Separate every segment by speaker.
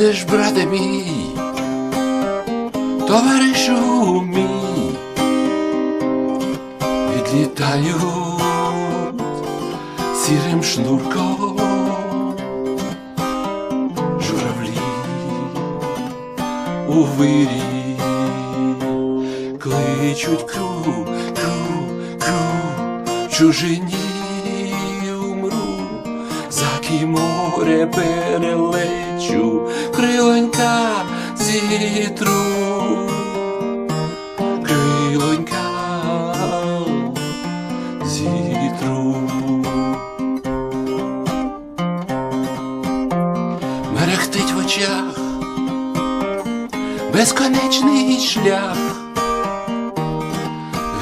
Speaker 1: їдеш, брате мій, товаришу мій, відлітають сірим шнурком журавлі у вирі. Кличуть кру, кру, кру, чужині умру, за ким море перелечу, крилонька зітру, крилонька зітру. мерехтить в очах безконечний шлях,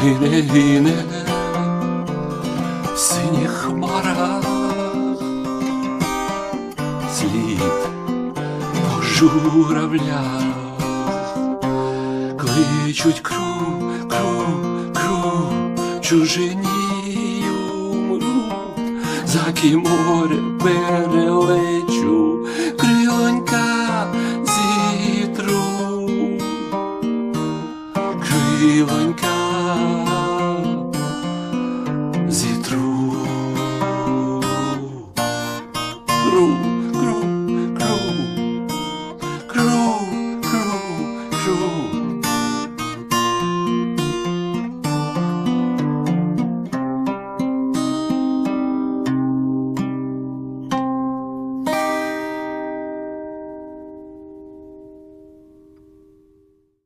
Speaker 1: гине, гине в синіх хмарах, слід по журавлях, кличуть кру, кру, кру, чужині умру, за ким море перелечу, крилонька зітру, крилонька зітру. Кру,